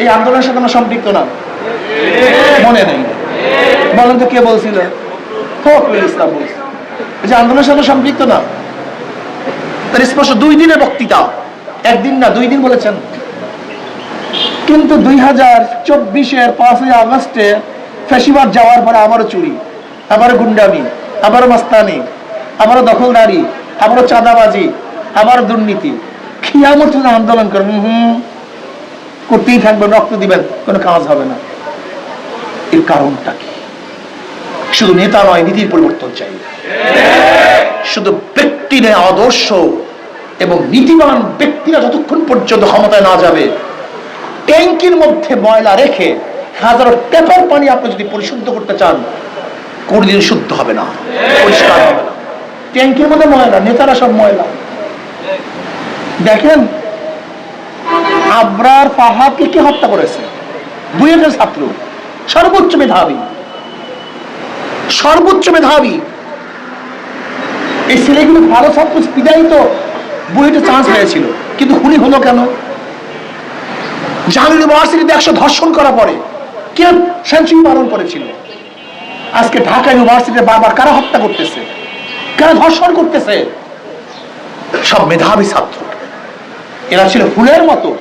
এই আন্দোলনের সাথে আমরা সম্পৃক্ত না। মনে নেই। বলেন তো কে বলছিল? ফখরুল ইসলাম যে আন্দোলনের সাথে সম্পৃক্ত না। তার স্পষ্ট দুই দিনের বক্তৃতা। একদিন না, দুই দিন বলেছেন। কিন্তু দুই হাজার চব্বিশের পাঁচই আগস্টে ফেসিবাদ যাওয়ার পরে আবারও চুরি আবারও গুন্ডামি আবারও মাস্তানি আবারও দখলদারি আবারও চাঁদাবাজি আবারও দুর্নীতি। খিয়ামত আন্দোলন করবেন হুম। করতেই থাকবেন রক্ত দিবেন, কোনো কাজ হবে না। এর কারণটা কি? শুধু নেতা নয়, নীতির পরিবর্তন চাই। শুধু ব্যক্তি আদর্শ এবং নীতিবান ব্যক্তিরা যতক্ষণ পর্যন্ত ক্ষমতায় না যাবে, ট্যাঙ্কির মধ্যে ময়লা রেখে হাজারো পেপার পানি আপনি যদি পরিশুদ্ধ করতে চান, কোনদিন শুদ্ধ হবে না, পরিষ্কার হবে না। ট্যাঙ্কির মধ্যে ময়লা, নেতারা সব ময়লা। দেখেন আবরার ফাহাদকে কে হত্যা করেছে? বুয়েটের ছাত্র, সর্বোচ্চ মেধাবী। সর্বোচ্চ মেধাবী। এই ছেলেগুলো ভালো ছাত্র, বিদায়ী তো বুয়েটে চান্স পেয়েছিল। কিন্তু খুনি হলো কেন? জাহাঙ্গীর ইউনিভার্সিটিতে একশো ধর্ষণ করা পরে কে সেঞ্চুরি পালন করেছিল? আজকে ঢাকা ইউনিভার্সিটিতে বারবার কারা হত্যা করতেছে? কারা ধর্ষণ করতেছে? সব মেধাবী ছাত্র। এরা ছিল ফুলের মতো।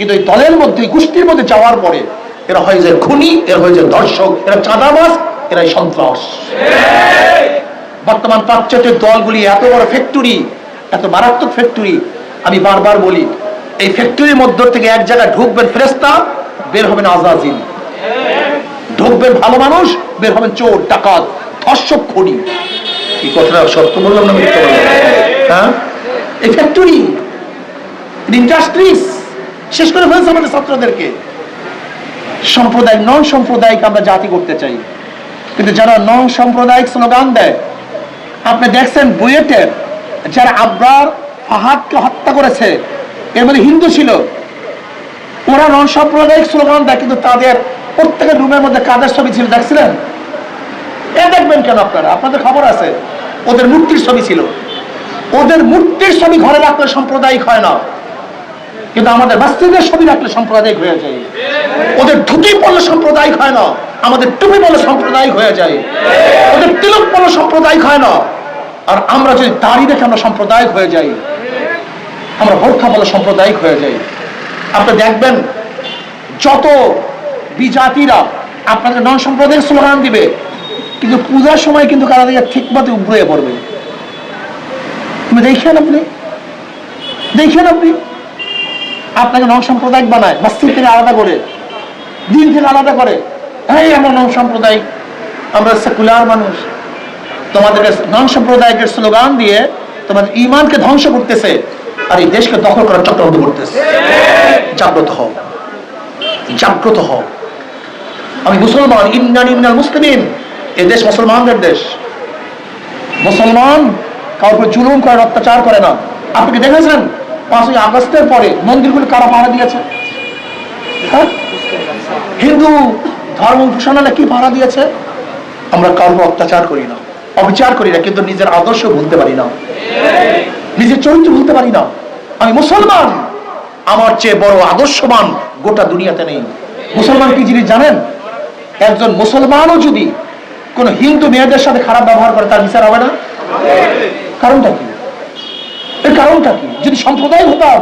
কিন্তু এই দলের মধ্যে গোষ্ঠীর মধ্যে যাওয়ার পরে এরা হয়ে যায় খুনি, এরা হয়ে যায় দর্শক, এরা চাঁদাবাজ, এরা সন্ত্রাস। বর্তমান পাশ্চাত্যের দলগুলি এত বড় ফ্যাক্টরি এত মারাত্মক ফ্যাক্টরি আমি বারবার বলি, এই ফ্যাক্টরির মধ্য থেকে এক জায়গায় ঢুকবেন ফেরেস্তা বের হবেন আজাজিল। ঢুকবেন ভালো মানুষ, বের হবেন চোর, ডাকাত, ধর্ষক, খনি। কি কথাটা সত্য বললাম না মিথ্যা হ্যাঁ? এই ফ্যাক্টরি ইন্ডাস্ট্রিজ শেষ করে ফেলছে আমাদের ছাত্রদেরকে। সাম্প্রদায়িক নন সাম্প্রদায়িক আমরা জাতি করতে চাই। কিন্তু যারা নন সাম্প্রদায়িক স্লোগান দেয়, আপনি দেখছেন বুয়েটের যারা আব্রার ফাহাদকে হত্যা করেছে, এর মধ্যে হিন্দু ছিল, ওরা নন সাম্প্রদায়িক স্লোগান দেয়, কিন্তু তাদের প্রত্যেকের রুমের মধ্যে কাদের ছবি ছিল দেখছিলেন? এ দেখবেন কেন আপনারা? আপনাদের খবর আছে, ওদের মূর্তির ছবি ছিল। ওদের মূর্তির ছবি ঘরে রাখলে সাম্প্রদায়িক হয় না। কিন্তু আমাদের মসজিদের ছবি রাখলে সাম্প্রদায়িক হয়ে যায়। ওদের ধুতি পড়লে সাম্প্রদায়িক হয় না, আমাদের টুপি বলে সাম্প্রদায়িক হয়ে যায়। ওদের তিলক বলে সাম্প্রদায়িক হয় না। আর আমরা যদি দাড়ি দেখে আমরা সাম্প্রদায়িক হয়ে যাই, আমরা বোরখা বলে সাম্প্রদায়িক হয়ে যাই। আপনি দেখবেন, যত বিজাতিরা আপনাদের নন সম্প্রদায়ের স্লোগান দিবে, কিন্তু পূজার সময় কিন্তু কারা দিকে ঠিক মতো উগ্রয়ে পড়বে। দেখেন আপনি? দেখেন আপনি? আপনাকে নন সাম্প্রদায়িক বানায় মসজিদ থেকে আলাদা করে, দিন থেকে আলাদা করে। এই আমরা নন সাম্প্রদায়িক, আমরা সেকুলার মানুষ। তোমাদেরকে নন সাম্প্রদায়িকের স্লোগান দিয়ে তোমাদের ইমানকে ধ্বংস করতেছে, আর এই দেশকে দখল করার চক্রান্ত করতেছে। জাগ্রত হও। জাগ্রত হও। আমি মুসলমান ইন্নান ইন্নাল মুসলিমিন। এ দেশ মুসলমানদের দেশ। মুসলমান কাউকে জুলুম করে, অত্যাচার করে না। আপনি কি দেখেছেন? পাঁচই আগস্টের পরে মন্দিরগুলো কারা পাহারা দিয়েছে? হ্যাঁ? হিন্দু ধর্ম ঘোষণালে কি পাহারা দিয়েছে? আমরা কারও অত্যাচার করি না, অবিচার করি না, কিন্তু নিজের আদর্শ ভুলতে পারি না। নিজের চরিত্র ভুলতে পারি না। আমি মুসলমান, আমার চেয়ে বড় আদর্শবান গোটা দুনিয়াতে নেই। মুসলমান কি জিনিস জানেন? একজন মুসলমানও যদি কোন হিন্দু মেয়েদের সাথে খারাপ ব্যবহার করে, তার বিচার হবে না? কারণটা কি? এর কারণটা কি? যদি সম্প্রদায় হতাম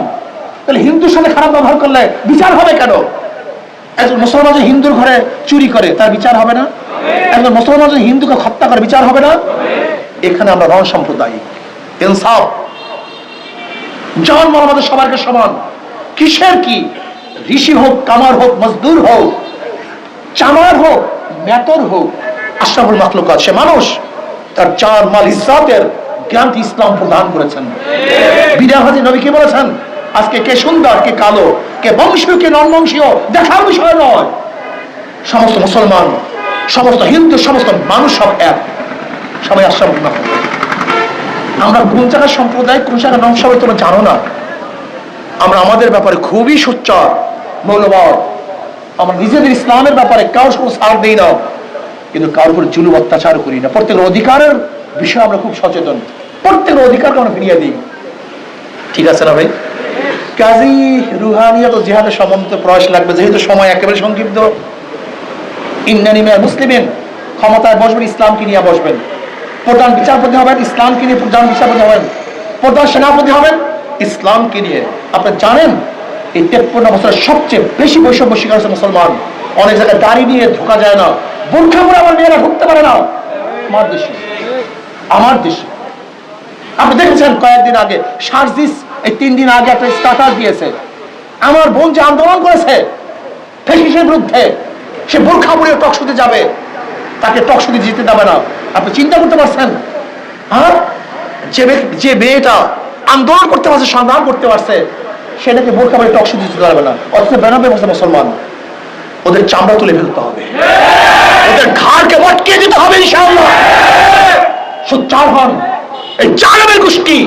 তাহলে হিন্দুর সাথে খারাপ ব্যবহার করলে বিচার হবে কেন? একজন মুসলমান যদি হিন্দুর ঘরে চুরি করে তার বিচার হবে না? একজন মুসলমান যদি হিন্দুকে হত্যা করে বিচার হবে না? এখানে আমরা রণ সাম্প্রদায়িক। ইনসাফ। জন্ম আমাদের সবারকে সমান। কিসের কি? ঋষি হোক কামার হোক মজদুর হোক চামার হোক মেতর হোক আশরাফুল মাখলুকাত সে মানুষ তার চার মাল ইসরাতের জ্ঞান ইসলাম প্রদান করেছেন। হাজি নবী কি বলেছেন? আজকে কে সুন্দর, কে কালো, কে বংশীয় কে নন বংশীয় দেখার বিষয় নয়। সমস্ত মুসলমান, সমস্ত হিন্দু, সমস্ত মানুষ সব এক। সবাই আশরাফুল মাখলুকাত আমরা কোন জায়গার সম্প্রদায়, কোন জায়গার নন সবাই তোমরা জানো না। আমরা আমাদের ব্যাপারে খুবই সোচ্চার মৌলবাদ। আমরা নিজেদের ইসলামের ব্যাপারে কারোর কোনো সার দিই না। কিন্তু কারোর উপর জুলুম, অত্যাচার করি না। প্রত্যেকের অধিকারের বিষয়ে আমরা খুব সচেতন। প্রত্যেকের অধিকারকে আমরা ফিরিয়ে দিই। ঠিক আছে না ভাই? কাজী রুহানিয়ত ও জিহাদের সম্বন্ধিত প্রয়াস লাগবে, যেহেতু সময় একেবারে সংক্ষিপ্ত। ইন্নানি মেয়া মুসলিমেন, ক্ষমতায় বসবেন, ইসলামকে নিয়ে বসবেন। প্রধান বিচারপতি হবেন, ইসলামকে নিয়ে প্রধান বিচারপতি হবেন। প্রধান সেনাপতি হবেন, ইসলামকে নিয়ে। আপনি জানেন, এই তেপ্পন্ন বছরের সবচেয়ে বেশি বৈষম্য শিকার হচ্ছে মুসলমান। অনেক জায়গায় দাড়ি নিয়ে ঢোকা যায় না। বোরখা পরে আমার মেয়েরা ঢুকতে পারে না। আমার দেশে আমার দেশে। আপনি দেখেছেন কয়েকদিন আগে সার্জিস এই তিন দিন আগে একটা স্টার্টার দিয়েছে। আমার বোন যে আন্দোলন করেছে ফেসিসের বিরুদ্ধে সে বোরখা পরে টকশুতে যাবে। তাকে টকশুতে জিতে দেবে না। আপনি চিন্তা করতে পারছেন? হ্যাঁ যে যে মেয়েটা আন্দোলন করতে পারছে সংগ্রাম করতে পারছে সে নাকি বোরখা পরে টকশুতে জিতে পারবে না। অথচ বেনাবে বসে মুসলমান। ওদের চামড়া তুলে ফেলতে হবে। ওদের ঘাড়কে মটকিয়ে দিতে হবে ইনশাআল্লাহ। সোচ্চার হন। গোষ্ঠী,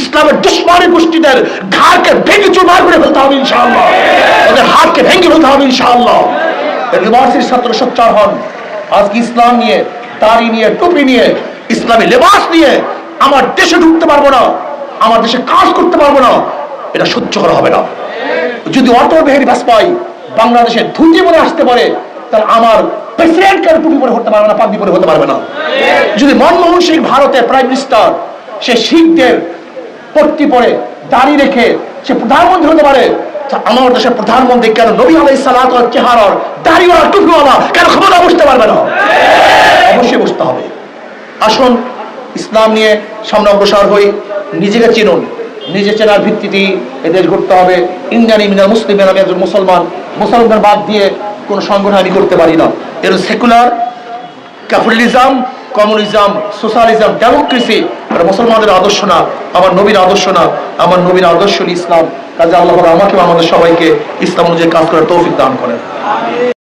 ইসলামের গোষ্ঠীদের ঘাড়কে ভেঙে চুরমার করে ফেলতে হবে ইনশাআল্লাহ। হাতকে ভেঙে ফেলতে হবে ইনশাআল্লাহ। ছাত্র সোচ্চার হন। আজকে ইসলাম নিয়ে, দাড়ি নিয়ে, টুপি নিয়ে, ইসলামী লেবাস নিয়ে আমার দেশে ঢুকতে পারব না, আমার দেশে কাজ করতে পারব না, এটা সহ্য করা হবে না। যদি অটল বিহারী বাজপেয়ী বাংলাদেশে ধুতি পরে আসতে পারে, তাহলে আমার প্রেসিডেন্ট কেন টুপি পরে হতে পারবে না, পাগড়ি পরে হতে পারবে না? যদি মনমোহন সিং ভারতের প্রাইম মিনিস্টার, সে শিখদের পট্টি পরে দাড়ি রেখে সে প্রধানমন্ত্রী হতে পারে আমার দেশের প্রধানমন্ত্রী কেন নবী আলাই সালাত চেহারার দাড়িওয়ালা টুপিওয়ালা কেন ক্ষমতা বসতে পারবে না? অবশ্যই বসতে হবে। আসুন, ইসলাম নিয়ে সামনে অগ্রসর হই। নিজেকে চিনুন। নিজে চেনার ভিত্তিতেই এদেশ গড়তে হবে। ইন্ডিয়ান মিনাল মুসলিমের আমি একজন মুসলমান। মুসলমানদের বাদ দিয়ে কোনো সংগঠন আমি করতে পারি না। এর secular capitalism communism socialism democracy আর মুসলমানদের আদর্শ না, আমার নবীর আদর্শ না, আমার নবীর আদর্শ ইসলাম। কাজে আল্লাহ আমাকে আমাদের সবাইকে ইসলাম অনুযায়ী কাজ করার তৌফিক দান করেন।